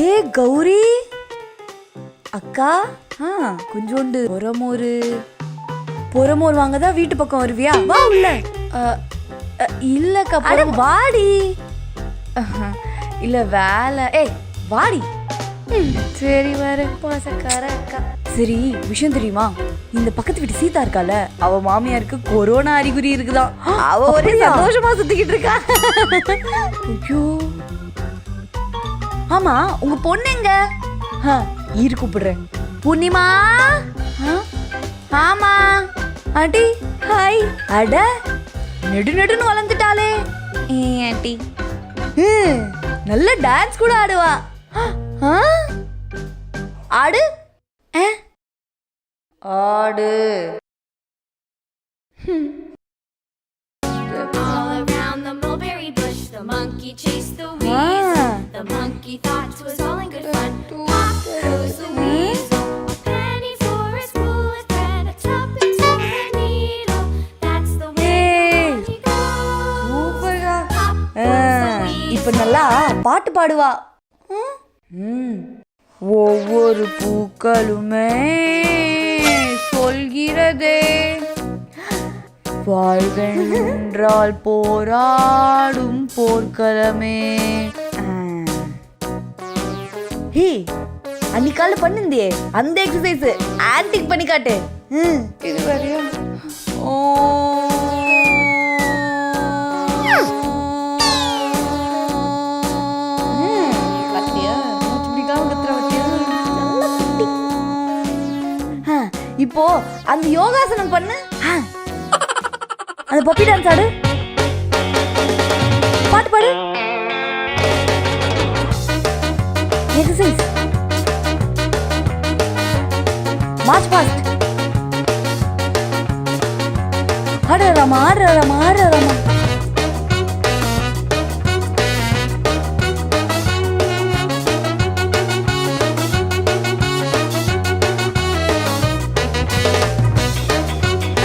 ஏ கௌரி? அக்கா? ஆ கொஞ்சோண்டு. புறமோரு புறமோர் வாங்க தான் வீட்டு பக்கம் வருவியா? வா உள்ள. இல்லக்கா அட வாடி. இல்ல வேலை. ஏய் வாடி. சரி வர பாசக்கார அக்கா. சரி விஷயம் தெரியுமா? இந்த பக்கத்து வீட்டு சீதா இருக்கால அவ மாமியாருக்கு கொரோனா அறிகுறி இருக்குதாம் அவ ஒரே சந்தோஷமா சுத்திக்கிட்டு இருக்கா. ஐயோ. ஆமா உங்க பொண்ணு எங்க? இரு கூப்பிடுறேன். பூர்ணிமா? ஆமா. ஆண்டி ஹாய் அட நெடு நெடுன்னு வளர்ந்துட்டாளே. ஏ ஆண்டி. நல்ல டான்ஸ் கூட ஆடுவா? ஆடு? ஆடு. All around the mulberry bush, the monkey chased monkey thought 'twas all in good fun. Off goes the weasel. A penny for his bullet thread, a tuppence for the needle. That's the way the monkey goes. சூப்பரா ஆ, goes the weasel. இப்ப நல்லா பாட்டு பாடுவா ம். ஒவ்வொரு பூக்களுமே சொல்கிறதே வாழ்வென்றால் போராடும் போர்க்களமே. ஹே அன்னிக்கால பண்ணுந்தியே அந்த எக்ஸசைஸ் ஆன்டிக் பண்ணி காட்டு. ம், இது வரையா ஓ. இப்போ அந்த யோகாசனம் பண்ணு. அந்த பப்பி டான்ஸ் ஆடு. பாட்டு பாடு. எக்ஸசைஸ் மார்ச் பாஸ்ட் ஆடுறமா ஆடுறமா ஆடுறமா ராமா ஆடுற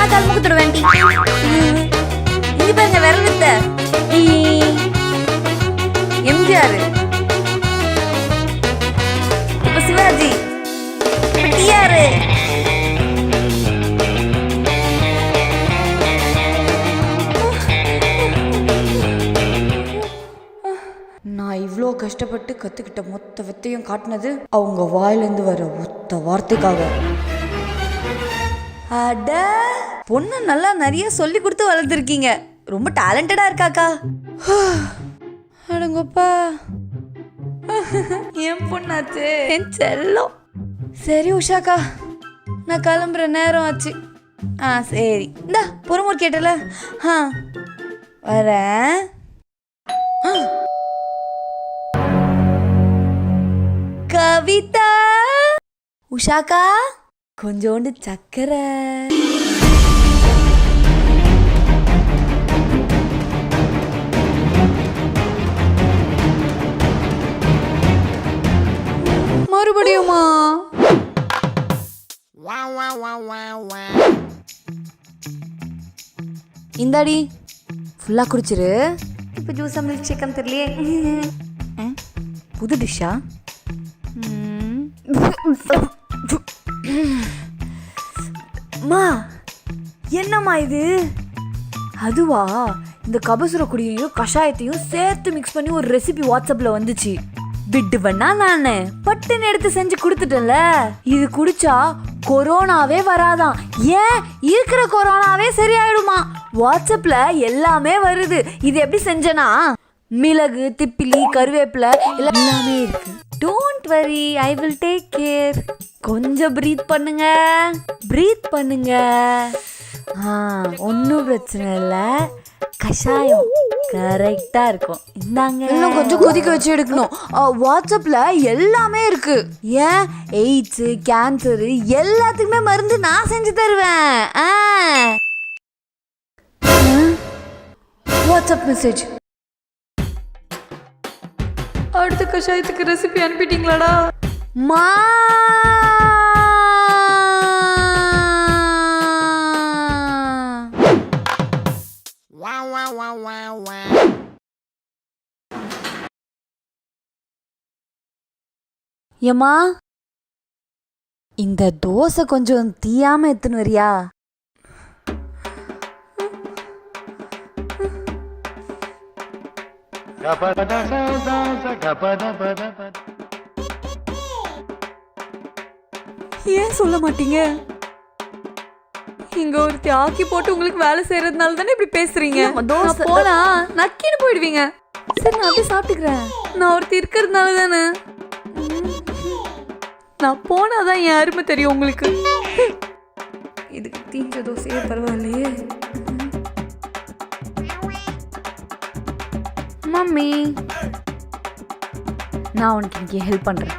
கால் வேண்டி இங்க பாருங்க விரல் வித்த. எம்ஜிஆர். நான் இவ்வளோ கஷ்டப்பட்டு கற்றுக்கிட்ட மொத்த வித்தையும் காட்டினது அவங்க வாயிலேருந்து வர ஒத்த வார்த்தைக்காக. அட பொண்ணு நல்லா நிறைய சொல்லி கொடுத்து வளர்த்துருக்கீங்க ரொம்ப டேலண்டடா இருக்காக்கா. அடங்கப்பா. என் பொண்ணாச்சு. என் செல்லம். சரி உஷாக்கா. நான் கிளம்புற நேரம் ஆச்சு. ஆ சரி. இந்தா பொறுமூர் கேட்டல. ஆ வரேன். ஆ. கவிதா. உஷாக்கா கொஞ்சோண்டு சக்கரை. இந்தாடி. ஃபுல்லாக குடிச்சிரு. இப்போ ஜூஸா மில்க் ஷேக்கன் தெரியலையே. புது டிஷ்ஷா மா. என்னம்மா இது? அதுவா இந்த கபசுர குடியையும் கஷாயத்தையும் சேர்த்து மிக்ஸ் பண்ணி ஒரு ரெசிபி வாட்ஸ்அப்ல வந்துச்சு. விட்டு பண்ணா நானு. பட்டுன்னு எடுத்து செஞ்சு கொடுத்துட்டேன்ல. இது குடிச்சா கொரோனாவே வராதான் ஏன்? இருக்கிற கொரோனாவே சரியாயிடுமா? வாட்ஸ்அப்ல எல்லாமே வருது. இது எப்படி செஞ்சனா? மிளகு திப்பிலி கருவேப்பிலை எல்லாமே இருக்கு. Don't worry I will take care கொஞ்சம் ப்ரீத் பண்ணுங்க. ப்ரீத் பண்ணுங்க. ஆ ஒன்றும் பிரச்சனை இல்லை. கஷாயம். கரெக்டாக இருக்கும். இந்தாங்க. இன்னும் கொஞ்சம் கொதிக்க வச்சு எடுக்கணும். வாட்ஸ்அப்பில் எல்லாமே இருக்கு. ஏன்? எய்ட்ஸு கேன்சரு எல்லாத்துக்குமே மருந்து நான் செஞ்சு தருவேன். ஆ. வாட்ஸ்அப் மெசேஜ் அடுத்த கஷாயத்துக்கு ரெசிபி அனுப்பிட்டீங்களாடா? மா. Wow, wow, wow, ஏம்மா? இந்த தோசை கொஞ்சம் தீயாம எத்துன்னு வரியா? ஏன் சொல்ல மாட்டீங்க? இங்க ஒருத்தி ஆக்கி போட்டு உங்களுக்கு வேலை செய்யறதுனால தானே இப்படி பேசுறீங்க? போனா நக்கின்னு போயிடுவீங்க. சரி நான் அப்படியே சாப்பிட்டுக்கிறேன். நான் ஒருத்தி இருக்கிறதுனால தானே. நான் போனாதான் என் அருமை தெரியும் உங்களுக்கு. இதுக்கு தீஞ்ச தோசையே பரவாயில்லையே. மம்மி நான் உனக்கு இங்கே ஹெல்ப் பண்றேன்.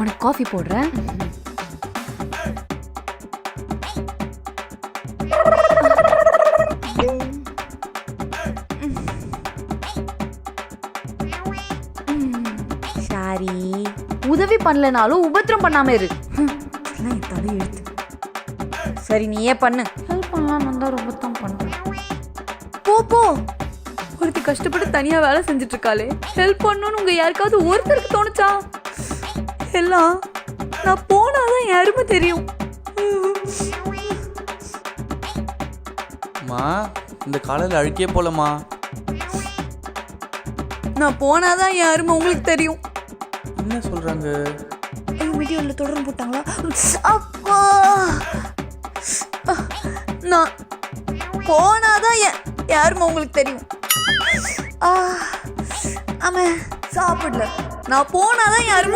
உனக்கு காஃபி போடுறேன். உதவி பண்ணலனாலும் உபத்திரம் பண்ணாம இரு. தலையெழுத்து சரி நீயே பண்ணு? ஹெல்ப் பண்ணலாம் வந்தா ரொம்ப தான் பண்றேன். போ போ. ஒருத்தி கஷ்டப்பட்டு தனியா வேலை செஞ்சுட்டு இருக்காளே ஹெல்ப் பண்ணணும்னு உங்க யாருக்காவது ஒருத்தருக்கு தோணுச்சா? எல்லாம் நான் போனாதான் என் அருமை தெரியும். மா இந்த காலையில் அழுக்கே போலம்மா. நான் போனாதான் என் அருமை உங்களுக்கு தெரியும். என்ன சொல்றாங்க? எங்க வீடியோவில் தொடர்ந்து போட்டாங்களா? அப்பா! நான் போனாதான் என் யாருமே உங்களுக்கு தெரியும்? ஆ, ஆமா சாப்பிடல. நான் போனாதான் யாருமே